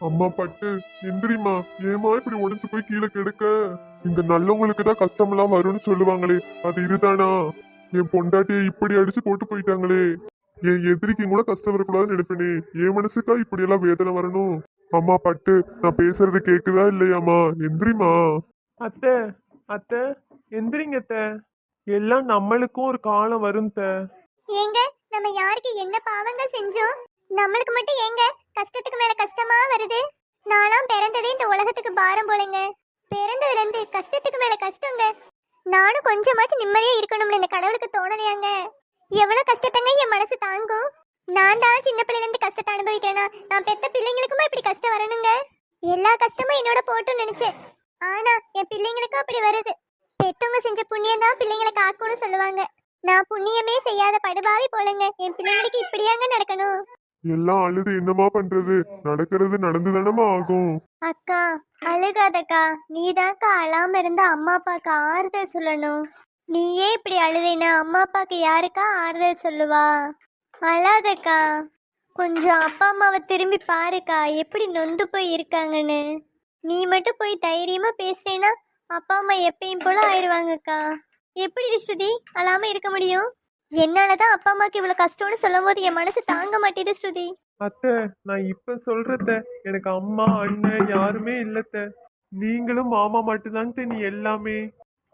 அம்மா பட்டு எந்திரிமா ஏமா இப்படி உடைஞ்சு போய் கீழே கிடக்க? இந்த நல்லவங்களுக்கு தான் கஷ்டமெல்லாம் வரும்னு சொல்லுவாங்களே அது இதுதானா? என் பொண்டாட்டியை இப்படி அடிச்சு போட்டு போயிட்டாங்களே. என் எதிரிக்கும் கூட கஷ்டம் வரக்கூடாதுன்னு நினைப்பேனே. என் மனசுக்கா இப்படி எல்லாம் வேதனை வரணும்? அம்மா பட்டு நான் பேசுறது கேக்குதா இல்லையாம்மா? எந்திரிமா அத்தை அத்தை எந்திரிங்க அத்தை. எல்லாம் நம்மளுக்கும் ஒரு காலம் வரும் த ஏங்க நம்ம யாருக்கு என்ன பாவங்கள் செஞ்சோம்? நம்மளுக்கு மட்டும் ஏங்க கஷ்டத்துக்கு மேல கஷ்டமா வருது. நானும் பிறந்ததே இந்த உலகத்துக்கு பாரம் போலங்க. பிறந்ததுல இருந்து கஷ்டத்துக்கு மேல கஷ்டங்க. நானும் கொஞ்சமாச்சும் நிம்மதியா இருக்கணும்னு இந்த கடவுளுக்கு தோணலையாங்க. எவ்வளவு கஷ்டத்தங்க என் மனசு தாங்கும்? நான் தான் சின்ன பிள்ளைல இருந்து கஷ்டத்தை அனுபவிக்கிறேனா? நான் பெத்த பிள்ளைங்களுக்குமா இப்படி கஷ்டம் வரணுங்க? எல்லா கஷ்டமும் என்னோட போட்டும் நினைச்சேன். ஆனா என் பிள்ளைங்களுக்கும் அப்படி வருது. பெத்தவங்க செஞ்ச புண்ணியம் தான் பிள்ளைங்களை காக்கணும்னு சொல்லுவாங்க. நான் புண்ணியமே செய்யாத படுபாவி போலங்க. என் பிள்ளைங்களுக்கு இப்படியாங்க நடக்கணும். எல்லாம் அழுது என்னமா பண்றது? நடக்கிறது நடந்துதானமா ஆகும். அக்கா அழுகாதக்கா. நீதாக்கா அழாம இருந்த அம்மா அப்பாக்கு ஆறுதல் சொல்லணும். நீயே இப்படி அழுதைனா அம்மா அப்பாக்கு யாருக்கா ஆறுதல் சொல்லுவா? அழாதக்கா. கொஞ்சம் அப்பா அம்மாவை திரும்பி பாருக்கா. எப்படி நொந்து போய் இருக்காங்கன்னு. நீ மட்டும் போய் தைரியமா பேசுறேன்னா அப்பா அம்மா எப்பயும் போல ஆயிடுவாங்கக்கா. எப்படி ஸ்ருதி அழாம இருக்க முடியும்? என்னாலதான் அப்பா அம்மாக்கு இவ்வளவு கஷ்டம்னு சொல்லும் போது என் மனசு தாங்க மாட்டேது ஸ்ருதி. அத்தை நான் இப்ப சொல்றத எனக்கு அம்மா அண்ணன் யாருமே இல்லத்த நீங்களும் மாமா மட்டும்தாங்க நீ எல்லாமே.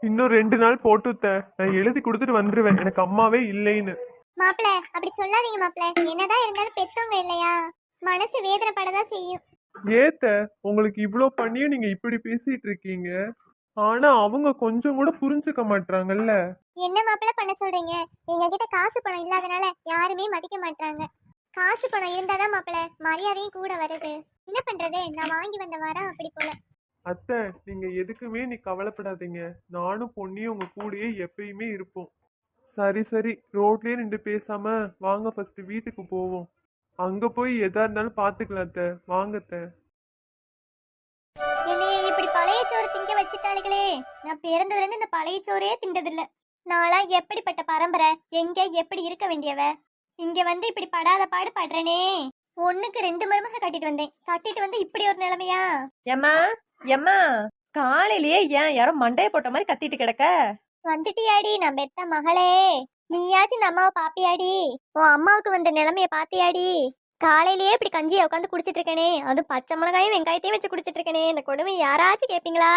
இன்னும் ரெண்டு நாள் போட்டுத்த நான் எழுதி கொடுத்துட்டு வந்துருவேன். எனக்கு அம்மாவே இல்லைன்னு. மாப்பிள அப்படி சொல்லாதீங்க மாப்பிள. என்னதான் இருந்தாலும் பெத்தவங்க இல்லையா? மனசு வேதனைப்படதான் செய்யும். ஏத்த உங்களுக்கு இவ்ளோ பண்ணியும் நீங்க இப்படி பேசிட்டு இருக்கீங்க? ஆனா அவங்க கொஞ்சம் கூட புரிஞ்சுக்க மாட்றாங்கல்ல. என்ன மாப்பிள பண்ண சொல்றீங்க? எங்க கிட்ட காசு பணம் இல்லாதனால யாருமே மதிக்க மாட்டாங்க காசு பணம் இருந்தாதான் மாப்பிள மரியாதையும் கூட வருது. என்ன பண்றது? நான் வாங்கி வந்த வாரம் அப்படி போல. அத்தை நீங்க எதுக்குமே நீ கவலைப்படாதீங்க. நானும் பொன்னியும் உங்க கூடயே எப்பயுமே இருப்போம். சரி சரி. ரோட்லயே நின்று பேசாம வாங்க ஃபர்ஸ்ட் வீட்டுக்கு போவோம். அங்க போய் எதா இருந்தாலும் பாத்துக்கலாம் அத்தை. வாங்க அத்தை. வச்சுட்டாளுகளே நான் பிறந்ததுல இருந்து இந்த பழைய சோறே திண்டதில்ல. நான்லாம் எப்படிப்பட்ட பரம்பரை எங்க எப்படி இருக்க வேண்டியவ? இங்க வந்து இப்படி படாத பாடு படுறேனே. ஒண்ணுக்கு ரெண்டு மருமக கட்டிட்டு வந்தேன். கட்டிட்டு வந்து இப்படி ஒரு நிலைமையா? ஏம்மா ஏம்மா காலையிலேயே ஏன் யாரோ மண்டைய போட்ட மாதிரி கத்திட்டு கிடக்க? வந்துட்டியாடி நான் பெத்த மகளே. நீயாச்சும் இந்த அம்மாவை பாப்பியாடி. உன் அம்மாவுக்கு வந்த நிலைமைய பாத்தியாடி. காலையிலேயே இப்படி கஞ்சியை உட்காந்து குடிச்சிட்டு இருக்கேனே அது பச்சை மிளகாயும் வெங்காயத்தையும் வச்சு குடிச்சிட்டு இருக்கேனே இந்த கொடுமை யாராச்சும் கேப்பீங்களா?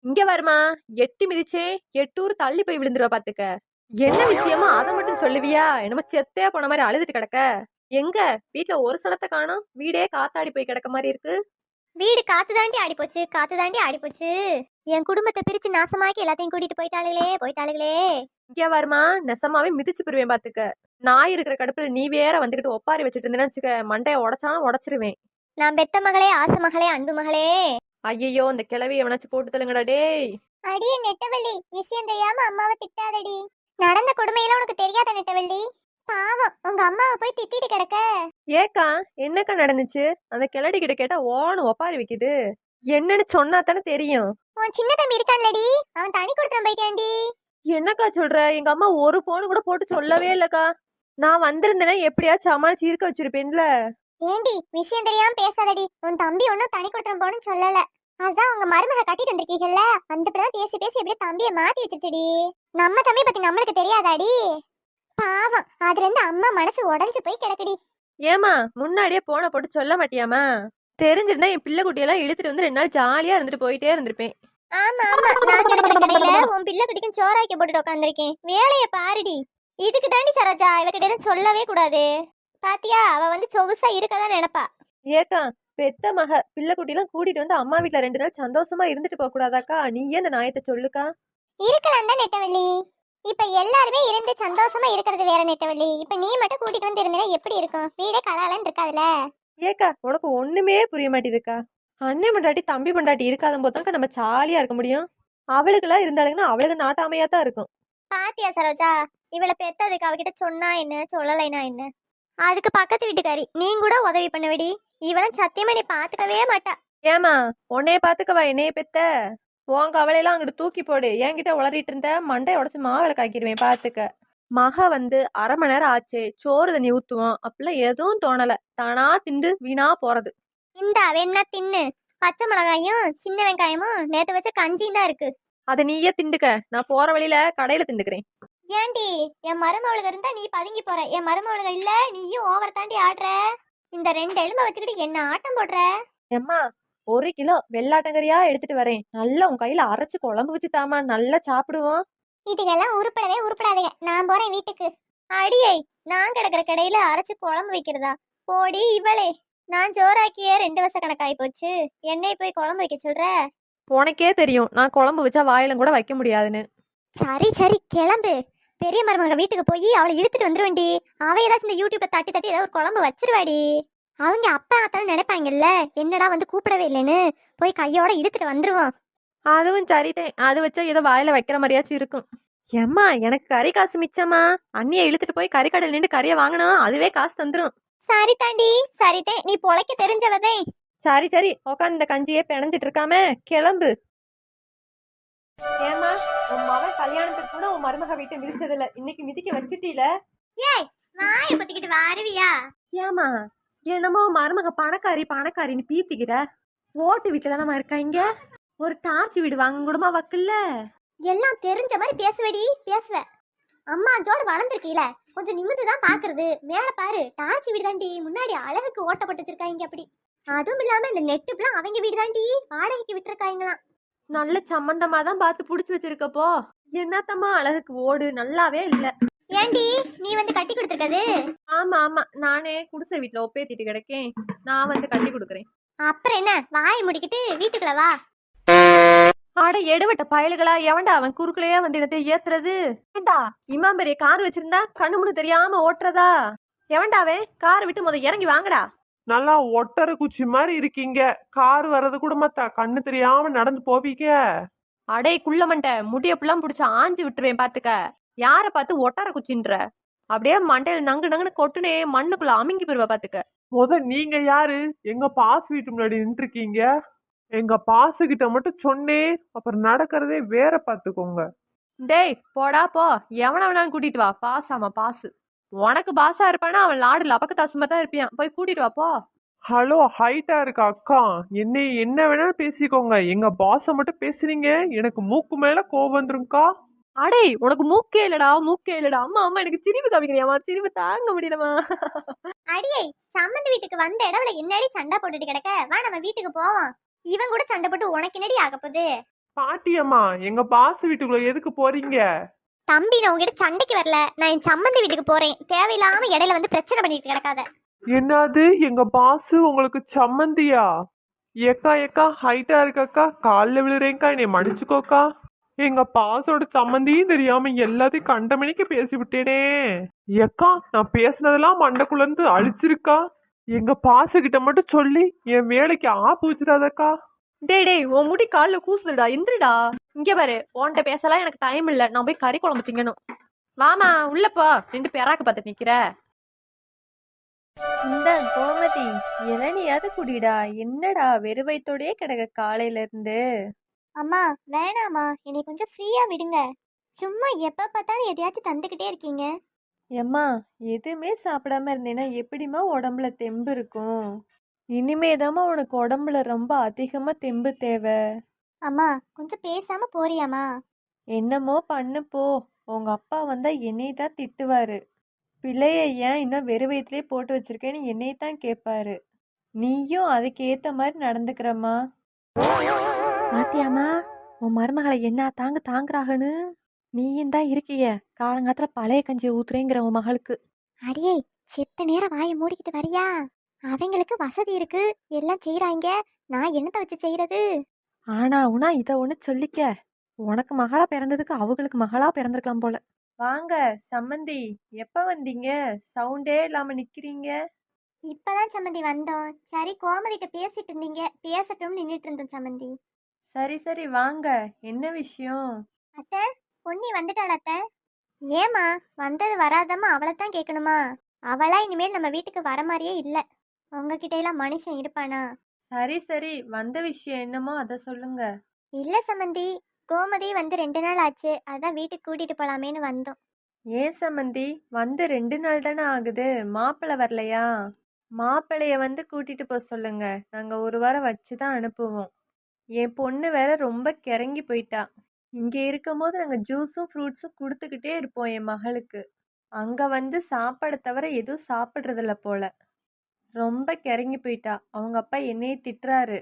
இங்க வருமா. எட்டி மிதிச்சே எட்டூர் தள்ளி போய் விழுந்துருவா பாத்துக்க. என்ன விஷயமா அதை மட்டும் சொல்லுவியா? என்னமோ செத்தே போன மாதிரி அழுதுட்டு கிடக்க. எங்க? வீட்ல ஒரு சடத்தை காணோம். வீடே காத்தாடி போய் கிடக்க மாதிரி இருக்கு. வீடு காத்து தாண்டி ஆடி போச்சு காத்து தாண்டி ஆடி போச்சு என் குடும்பத்தை பிரிச்சு நாசமாக்கி எல்லாத்தையும் கூட்டிட்டு போயிட்டாளுகளே போயிட்டாளுகளே. இங்க வருமா நெசமாவே மிதிச்சு போயிருவேன் பாத்துக்க. நாய் இருக்கிற கடுப்புல நீ வேற வந்துகிட்டு ஒப்பாரி வச்சுட்டு இருந்தேன்னு வச்சுக்க மண்டைய உடைச்சாலும் உடைச்சிருவேன். நான் பெத்த மகளே ஆசை மகளே அன்பு மகளே. ஐயையோ இந்த கிளவி எவனாச்சும் போட்டு தள்ளுங்கடா டேய். அடியே நெட்டவள்ளி விஷயம் தெரியாம அம்மாவை திட்டாதடி. நடந்த கொடுமையில உனக்கு தெரியாத நெட்டவள்ளி? பாவம் உங்க அம்மாவை போய் திட்டிட்டு கிடக்க. ஏக்கா என்னக்கா நடந்துச்சு? அந்த கிளடி கிட்ட கேட்டா ஓன்னு ஒப்பாரி வைக்குது. என்னன்னு சொன்னா தானே தெரியும். உன் சின்ன தம்பி இருக்கான்லடி. அவன் தனி கொடுத்துறான் போயிட்டான்டி. என்னக்கா சொல்ற? எங்க அம்மா ஒரு போன் கூட போட்டு சொல்லவே இல்லக்கா. நான் வந்திருந்தேன்னா எப்படியாச்சும் சமாளிச்சு இருக்க வச்சிருப்பேன்ல. ஏண்டி விஷயம் தெரியாம பேசாதடி. உன் தம்பி ஒன்னும் தனி கொடுத்துறான் போன்னு சொல்லல. அதான் உங்க மருமக கட்டிட்டு வந்திருக்கீங்கல்ல. அந்த பிள்ளை பேசி பேசி எப்படியே தம்பியை மாத்தி வச்சிருச்சுடி. நம்ம தம்பி பத்தி நம்மளுக்கு தெரியாதாடி? பாவம். அதுல இருந்து அம்மா மனசு உடைஞ்சு போய் கிடக்குடி. ஏமா முன்னாடியே போனை போட்டு சொல்ல மாட்டியாமா தெரிஞ்சிருந்தா என் பிள்ளை குட்டியெல்லாம் இழுத்துட்டு வந்து ரெண்டு நாள் ஜாலியா இருந்துட்டு போயிட்டே இருந்திருப்பேன். ஆமா ஆமா. நான் கிடக்குற கடையில உன் பிள்ளை குட்டிக்கும் சோறாக்கி போட்டுட்டு உட்காந்துருக்கேன் வேலைய பாருடி. இதுக்கு தாண்டி சரோஜா இவகிட்ட சொல்லவே கூடாது. பாத்தியா? அவ வந்து சொகுசா இருக்கதான் நினைப்பா. ஏக்கா பெத்த மக பிள்ளை குட்டியெல்லாம் கூட்டிட்டு வந்து அம்மா வீட்ல ரெண்டு நாள் சந்தோஷமா இருந்துட்டு போக கூடாதாக்கா நீயே அந்த நாயத்தை சொல்லுக்கா? இருக்கலாம் தான் நெட்டவள்ளி. இப்ப எல்லாருமே இருந்து சந்தோஷமா இருக்கிறது வேற நெட்டவள்ளி. இப்ப நீ மட்டும் கூட்டிட்டு வந்து இருந்தீனா எப்படி இருக்கும்? வீடே கலாலன்னு இருக்காதுல ஏக்கா உனக்கு ஒண்ணுமே புரிய மாட்டேதுக்கா அண்ணன் பொண்டாட்டி தம்பி பொண்டாட்டி இருக்காத போதாக்கா நம்ம ஜாலியா இருக்க முடியும். அவளுக்கெல்லாம் இருந்தாளுங்கன்னா அவளுக்கு நாட்டாமையா தான் இருக்கும். பாத்தியா சரோஜா? இவளை பெத்ததுக்கு அவகிட்ட சொன்னா என்ன சொல்லலைனா என்ன? அதுக்கு பக்கத்து வீட்டுக்காரி நீ கூட உதவி பண்ணுவடி. இவளும் சத்தியமா நீ பாத்துக்கவே மாட்டா. ஏமா உன்னைய பாத்துக்கவா என்னைய பெத்த? உன் கவலையெல்லாம் அங்கிட்டு தூக்கி போடு. என்கிட்ட உளறிட்டு இருந்த மண்டைய உடச்சு மாவிளை காய்க்கிருவேன் பாத்துக்க. மக வந்து அரை மணி நேரம் ஆச்சு சோறு தண்ணி ஊத்துவோம் அப்படிலாம் எதுவும் தோணல. தானா திண்டு வீணா போறது. இந்தா வேணா தின்னு? பச்சை மிளகாயும் சின்ன வெங்காயமும் நேத்து வச்ச கஞ்சியும் தான் இருக்கு. அதை நீயே திண்டுக்க. நான் போற வழியில கடையில திண்டுக்கிறேன். ஏண்டி? என் மருமவளுக இருந்தா நீ பதுங்கி போற. என் மருமவளுக இல்ல நீயும் ஓவர் தாண்டி ஆடுற. இந்த ரெண்டு எலும்ப வச்சுக்கிட்டு என்ன ஆட்டம் போடுற? எம்மா ஒரு கிலோ வெள்ளாட்டங்கரியா எடுத்துட்டு வரேன். நல்லா உன் கையில அரைச்சு குழம்பு வச்சு தாமா நல்லா சாப்பிடுவோம். இதுக்கெல்லாம் உருப்படவே உருப்படாதீங்க. நான் போறேன் வீட்டுக்கு. அடியை நான் கிடக்குற கடையில அரைச்சு குழம்பு வைக்கிறதா? போடி இவளே. நான் ஜோராக்கியே ரெண்டு வருஷ கணக்காயி போச்சு. என்னை போய் குழம்பு வைக்க சொல்ற? உனக்கே தெரியும். நான் குழம்பு வச்சா வாயிலும் கூட வைக்க முடியாதுன்னு. சரி சரி கிளம்பு. பெரிய மருமக வீட்டுக்கு போய் அவளை இழுத்துட்டு வந்துருவேண்டி அவ ஏதாச்சும் இந்த யூடியூப்ல தட்டி தட்டி ஏதாவது ஒரு குழம்பு வச்சிருவாடி. அவங்க அப்பா அத்தாலும் நினைப்பாங்கல்ல என்னடா வந்து கூப்பிடவே இல்லைன்னு? போய் கையோட இழுத்துட்டு வந்துருவோம். அதுவும் சரிதான். அது வச்சா ஏதோ வாயில வைக்கிற மாதிரியாச்சும் இருக்கும். ஏம்மா எனக்கு கறி காசு மிச்சம்மா. அண்ணியை இழுத்துட்டு போய் கறி கடையில் நின்று கறியை வாங்கினோம் அதுவே காசு தந்துடும் சரி தாண்டி சரிதே நீ பொழைக்க தெரிஞ்சவதே. சரி சரி. உட்காந்து இந்த கஞ்சியே பிணைஞ்சிட்டு இருக்காம கிளம்பு. ஏமா உன் மகன் கல்யாணத்துக்கு கூட உன் மருமக வீட்டை மிதிச்சதில்ல. இன்னைக்கு மிதிக்க வச்சிட்டீல? ஏய் வாய பத்திக்கிட்டு வாருவியா? ஏமா என்னமோ உன் மருமக பணக்காரி பணக்காரின்னு பீத்திக்கிற. ஓட்டு வீட்டுல தானே இருக்காங்க ஒரு டார்ச் வீடு வாங்க கூடமா வக்கல்ல? எல்லாம் தெரிஞ்ச மாதிரி பேசுவடி பேசுவ. அம்மா ஜோடு வளர்ந்துருக்கீல கொஞ்சம் நிமிந்து தான் பாக்குறது மேல பாரு டாச்சி வீடு தாண்டி முன்னாடி அழகுக்கு ஓட்டப்பட்டு வச்சிருக்காங்க அப்படி. அதுவும் இல்லாம இந்த நெட்டுப்புலாம் அவங்க வீடு தாண்டி வாடகைக்கு விட்டுருக்காங்களாம் நல்ல சம்பந்தமா தான் பார்த்து புடிச்சு வச்சிருக்கப்போ. என்னத்தம்மா அழகுக்கு ஓடு நல்லாவே இல்ல. ஏண்டி நீ வந்து கட்டி கொடுத்துருக்கது ஆமா ஆமா. நானே குடிசை வீட்டுல ஒப்பேத்திட்டு கிடக்கேன். நான் வந்து கட்டி கொடுக்குறேன். அப்புறம் என்ன வாயை முடிக்கிட்டு வீட்டுக்குள்ள வா. அட எடுவட்ட பயலுகளா எவன்டா அவன் குறுக்குலயே வந்து இடத்தை ஏத்துறது? ஏண்டா இம்மாம் பெரிய கார் வச்சிருந்தா கண்ணு முன்னு தெரியாம ஓட்டுறதா? எவன்டா அவன் கார் விட்டு முத இறங்கி வாங்கடா. நல்லா ஒட்டர குச்சி மாதிரி இருக்கீங்க. கார் வர்றது கூட மத்தா கண்ணு தெரியாம நடந்து போவீங்க. அடே குள்ளமண்ட முடிய புல்லாம் பிடிச்சி ஆஞ்சு விட்டுருவேன் பாத்துக்க. யார பார்த்து ஒட்டார குச்சின்ற? அப்படியே மண்டையில நங்கு நங்குன்னு கொட்டுனே மண்ணுக்குள்ள அமுங்கி போயிருவா பாத்துக்க. முத நீங்க யாரு? எங்க பாஸ் வீட்டு முன்னாடி நின்றுருக்கீங்க? எங்க பாசு கிட்ட மட்டும் சொன்னேன் அப்புறம் நடக்கிறதே வேற பாத்துக்கோங்க. டேய் போடா போ. எவன வேணாலும் கூட்டிட்டு வா. பாஸ் ஆமா பாசு உனக்கு பாசா இருப்பானா? அவன் லாடு லபக்கு தாசுமா தான் இருப்பியான் போய் கூட்டிட்டு வா போ. ஹலோ ஹைட்டா இருக்க அக்கா. என்னை என்ன வேணாலும் பேசிக்கோங்க. எங்க பாஸ மட்டும் பேசுறீங்க. எனக்கு மூக்கு மேல கோவம் வந்துரும்க்கா. அடே உனக்கு மூக்கே இல்லடா மூக்கே இல்லடா. அம்மா அம்மா எனக்கு சிரிப்பு காமிக்கிறியாமா சிரிப்பு தாங்க முடியலமா அடியே சம்மந்தி வீட்டுக்கு வந்த இடவுல என்னடி சண்டை போட்டுட்டு கிடக்க? வா நம்ம வீட்டுக்கு போவோம். இவன் கூட சண்டை போட்டு உனக்கு என்னடி ஆகப்போகுது பாட்டியம்மா எங்க பாஸ் வீட்டுக்குள்ள எதுக்கு போறீங்க? தம்பி நான் உங்ககிட்ட சண்டைக்கு வரல. நான் என் சம்மந்தி வீட்டுக்கு போறேன். தேவையில்லாம இடையில வந்து பிரச்சனை பண்ணிட்டு கிடக்காத. என்னது? எங்க பாஸ் உங்களுக்கு சம்மந்தியா ஏக்கா ஏக்கா ஹைட்டா இருக்கக்கா? காலில் விழுறேங்க்கா என்னை மன்னிச்சுக்கோக்கா. எங்க பாஸோட சம்மந்தியும் தெரியாம எல்லாத்தையும் கண்டமணிக்கு பேசி விட்டேனே ஏக்கா நான் பேசுனதெல்லாம் மண்டக்குள்ள இருந்து அழிச்சிருக்கா? எங்க பாச கிட்ட மட்டும் சொல்லி என் வேலைக்கு ஆப்பு வச்சிடாதக்கா. டேய் டேய் உன் முடி காலில் கூசுதுடா எந்திரிடா இங்க பாரு உன்கிட்ட பேசலாம் எனக்கு டைம் இல்ல. நான் போய் கறி குழம்பு திங்கணும். வாமா உள்ள போ. ரெண்டு பேராக்கு பார்த்து நிக்கிற. இந்த கோமதி இளநியாவது குடிடா. என்னடா வெறுவைத்தோடயே கிடக்க காலையில இருந்து அம்மா வேணாம்மா. என்னை கொஞ்சம் ஃப்ரீயா விடுங்க. சும்மா எப்ப பார்த்தாலும் எதையாச்சும் தந்துக்கிட்டே இருக்கீங்க. எம்மா எதுவுமே சாப்பிடாம இருந்தேன்னா எப்படிம்மா உடம்புல தெம்பு இருக்கும்? இனிமேதாம்மா உனக்கு உடம்புல ரொம்ப அதிகமா தெம்பு தேவை? அம்மா கொஞ்சம் பேசாம போறியாம்மா? என்னமோ பண்ணு போ. உங்க அப்பா வந்தா என்னை தான் திட்டுவாரு. பிள்ளைய ஏன் இன்னும் வெறு வயிற்றுலேயே போட்டு வச்சிருக்கேன்னு என்னை தான் கேட்பாரு நீயும் அதுக்கு ஏத்த மாதிரி நடந்துக்கிறம்மா. பாத்தியாம்மா உன் மருமகளை என்ன தாங்க தாங்குறாகன்னு? நீயும் தான் இருக்கிய. காலங்காத்துல பழைய கஞ்சியை ஊத்துறேங்கிற உன் மகளுக்கு. அடியே செத்த நேரம் வாயை மூடிக்கிட்டு வரியா? அவங்களுக்கு வசதி இருக்கு. எல்லாம் செய்யறாங்க நான் என்னத்த வச்சு செய்யறது ஆனா உனா இதை ஒன்று சொல்லிக்க. உனக்கு மகளா பிறந்ததுக்கு அவங்களுக்கு மகளா பிறந்திருக்கலாம் போல. வாங்க சம்மந்தி எப்ப வந்தீங்க? சவுண்டே இல்லாம நிக்கிறீங்க. இப்பதான் சம்மந்தி வந்தோம். சரி கோமதிட்ட பேசிட்டு இருந்தீங்க. பேசட்டும்னு நின்றுட்டு இருந்தோம் சம்மந்தி. சரி சரி வாங்க. என்ன விஷயம்? அத்தை பொன்னி வந்துட்டாள் அத்தை? ஏமா வந்தது வராதம்மா அவளை தான் கேட்கணுமா அவளா இனிமேல் நம்ம வீட்டுக்கு வர மாதிரியே இல்லை. உங்ககிட்ட எல்லாம் மனுஷன் இருப்பானா? சரி சரி. வந்த விஷயம் என்னமோ அதை சொல்லுங்க. இல்ல சம்மந்தி கோமதி வந்து ரெண்டு நாள் ஆச்சு. அதான் வீட்டுக்கு கூட்டிட்டு போலாமேன்னு வந்தோம். ஏன் சம்மந்தி வந்து ரெண்டு நாள் தானே ஆகுது. மாப்பிள்ளை வரலையா? மாப்பிள்ளைய வந்து கூட்டிட்டு போக சொல்லுங்க. நாங்க ஒரு வாரம் வச்சு தான் அனுப்புவோம். என் பொண்ணு வேற ரொம்ப கிறங்கி போயிட்டா. இங்கே இருக்கும்போது நாங்கள் ஜூஸும் ஃப்ரூட்ஸும் கொடுத்துக்கிட்டே இருப்போம் என் மகளுக்கு. அங்கே வந்து சாப்பாடை தவிர எதுவும் சாப்பிட்றதில்ல போல. ரொம்ப கிறங்கி போயிட்டா. அவங்க அப்பா என்னையே திட்டுறாரு.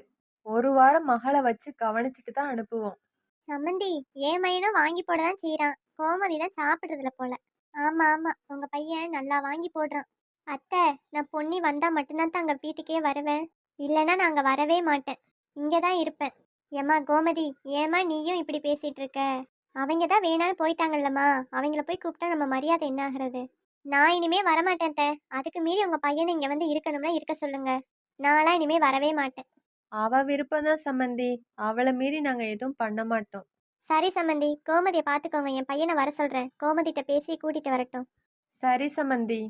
ஒரு வாரம் மகளை வச்சு கவனிச்சுட்டு தான் அனுப்புவோம். சம்மந்தி என் பையனும் வாங்கி போட தான் செய்கிறான் கோமதி தான் சாப்பிட்றதுல போல. ஆமாம் ஆமாம் உங்கள் பையன் நல்லா வாங்கி போடுறான். அத்தை நான் பொன்னி வந்தால் மட்டும்தான் தான் வீட்டுக்கே வருவேன். இல்லைன்னா நான் அங்கே வரவே மாட்டேன். இங்கே தான் இருப்பேன். ஏம்மா கோமதி ஏம்மா நீயும் இப்படி பேசிட்டு இருக்க? அவங்க தான் வேணான்னு போயிட்டாங்கல்லம்மா. அவங்கள போய் கூப்பிட்டா நம்ம மரியாதை என்ன ஆகுறது? நான் இனிமே வரமாட்டேன் அத்தை. அதுக்கு மீறி உங்க பையனை இங்க வந்து இருக்கணும்னா இருக்க சொல்லுங்க. நான்லாம் இனிமே வரவே மாட்டேன். அவ விருப்பம் தான் சம்மந்தி அவளை மீறி நாங்க எதுவும் பண்ண மாட்டோம். சரி சம்மந்தி கோமதியை பார்த்துக்கோங்க. என் பையனை வர சொல்கிறேன் கோமதிட்ட பேசி கூட்டிட்டு வரட்டும். சரி சம்மந்தி